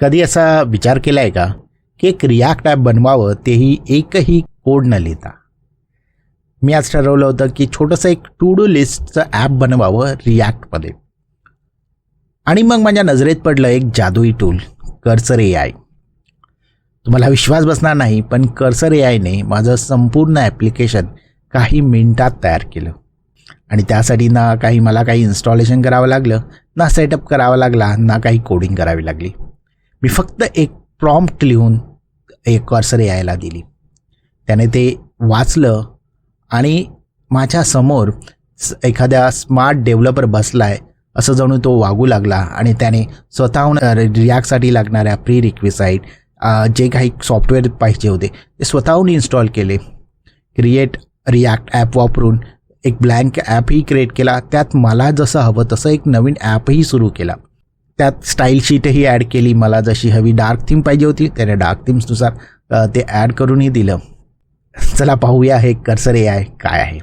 कधी असा विचार केला आहे का की एक रिॲक्ट ॲप बनवावं तेही एकही कोड न लिहिता? मी आज ठरवलं होतं की छोटंसं एक टू डू लिस्टचं ॲप बनवावं रिॲक्टमध्ये आणि मग माझ्या नजरेत पडलं एक जादुई टूल कर्सर ए आय तुम्हाला विश्वास बसणार नाही पण कर्सर ए आयने माझं संपूर्ण ॲप्लिकेशन काही मिनिटात तयार केलं. आणि त्यासाठी ना काही मला काही इन्स्टॉलेशन करावं लागलं ना सेटअप करावा लागला ना काही कोडिंग करावी लागली. मी फक्त एक प्रॉम्प्ट लिहून एक कॉर्सर यायला दिली. त्याने ते वाचलं आणि माझ्यासमोर स- एखाद्या स्मार्ट डेव्हलपर बसला आहे असं जणू तो वागू लागला आणि त्याने स्वतःहून रिॲक्टसाठी लागणाऱ्या प्री रिक्विसाईट जे काही सॉफ्टवेअर पाहिजे होते ते स्वतःहून इन्स्टॉल केले. क्रिएट रिॲक्ट ॲप वापरून एक ब्लँक ॲपही क्रिएट केला. त्यात मला जसं हवं तसं एक नवीन ॲपही सुरू केला. त्यात स्टाईल शीटही ॲड केली. मला जशी हवी डार्क थीम पाहिजे होती त्याने डार्क थीम्सनुसार ते ॲड करूनही दिलं. चला पाहूया हे कर्सर ए आय काय आहे.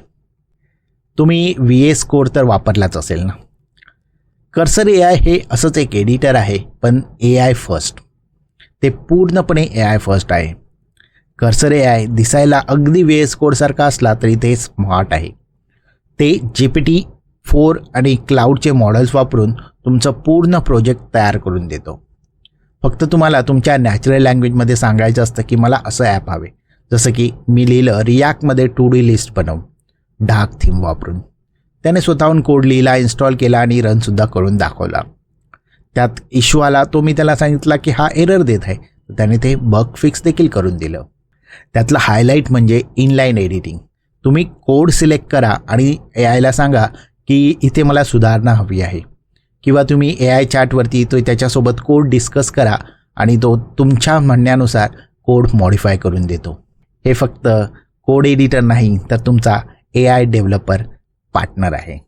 तुम्ही व्ही एस कोड तर वापरलाच असेल ना. कर्सर ए आय हे असंच एक एडिटर आहे पण ए आय फर्स्ट ते पूर्णपणे ए आय फर्स्ट आहे. कर्सर ए आय दिसायला अगदी व्ही एस कोडसारखा असला तरी ते स्मार्ट आहे. ते जी पी टी फोर आणि क्लाउडचे मॉडेल्स वापरून तुमचं पूर्ण प्रोजेक्ट तयार करून देतो. फक्त तुम्हाला तुमच्या नॅचरल लँग्वेजमध्ये सांगायचं असतं की मला असं ॲप हवे. जसं की मी लिहिलं रिॲक्टमध्ये टू डी लिस्ट बनव. डार्क थीम वापरून. त्याने स्वतःहून कोड लिहिला इन्स्टॉल केला आणि रनसुद्धा करून दाखवला. त्यात इश्यू आला तो मी त्याला सांगितला की हा एरर देत आहे. त्याने ते बग फिक्स देखील करून दिलं. त्यातलं हायलाईट म्हणजे इनलाईन एडिटिंग. तुम्ही कोड सिलेक्ट करा आणि ए आयला सांगा की इथे मला सुधारणा हवी आहे. किंवा तुम्ही ए आय चॅटवरती तो त्याच्यासोबत कोड डिस्कस करा आणि तो तुमच्या म्हणण्यानुसार कोड मॉडिफाय करून देतो. हे फक्त कोड एडिटर नाही तर तुमचा ए आय डेव्हलपर पार्टनर आहे.